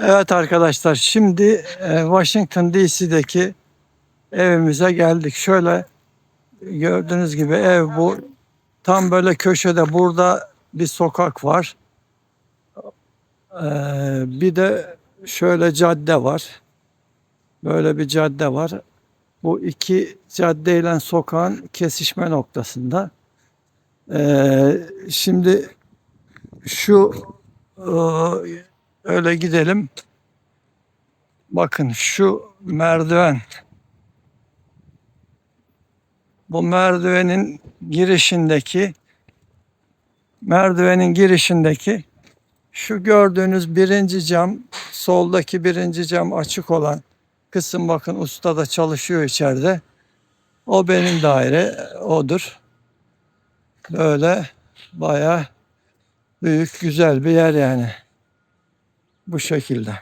Evet arkadaşlar şimdi e, Washington DC'deki evimize geldik. Şöyle gördüğünüz gibi ev bu. Tam böyle köşede burada bir sokak var. Ee, bir de şöyle cadde var. Böyle bir cadde var. Bu iki caddeyle sokağın kesişme noktasında. Ee, şimdi şu e, öyle gidelim. Bakın şu merdiven. Bu merdivenin girişindeki merdivenin girişindeki şu gördüğünüz birinci cam, soldaki birinci cam açık olan kısım bakın usta da çalışıyor içeride. O benim daire, odur. Böyle bayağı büyük, güzel bir yer yani. Bu şekilde.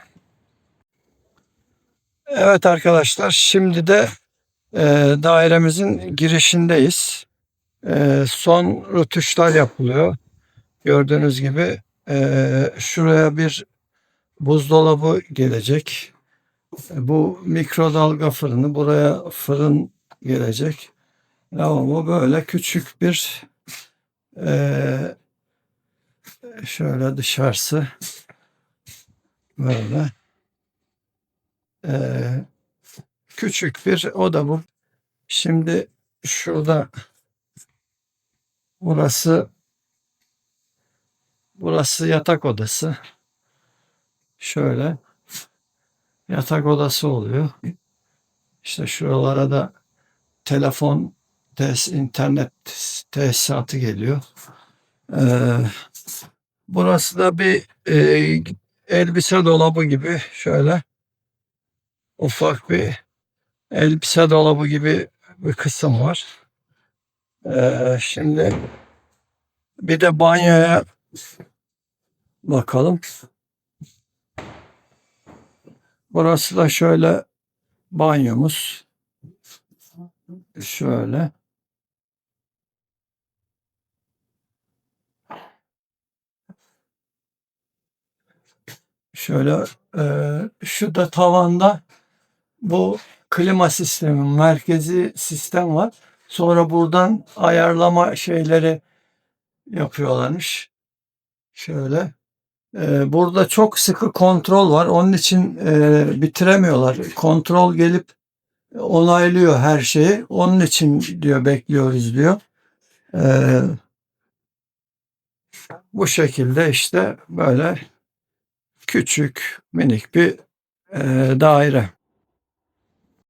Evet arkadaşlar, şimdi de e, dairemizin girişindeyiz. E, son rötuşlar yapılıyor. Gördüğünüz gibi e, şuraya bir buzdolabı gelecek. Bu mikrodalga fırını, buraya fırın gelecek. Ama böyle küçük bir e, şöyle dışarısı böyle e, küçük bir oda bu. Şimdi şurada burası burası yatak odası. Şöyle yatak odası oluyor. İşte şuralara da telefon, tes, internet tesisatı geliyor. Ee, burası da bir e, elbise dolabı gibi şöyle ufak bir elbise dolabı gibi bir kısım var. Ee, şimdi bir de banyoya bakalım. Burası da şöyle banyomuz. Şöyle. Şöyle e, şu da tavanda bu klima sistemi, merkezi sistem var. Sonra buradan ayarlama şeyleri yapıyorlarmış. Şöyle. E, burada çok sıkı kontrol var. Onun için e, bitiremiyorlar. Kontrol gelip onaylıyor her şeyi. Onun için diyor bekliyoruz diyor. E, bu şekilde işte böyle küçük minik bir e, daire.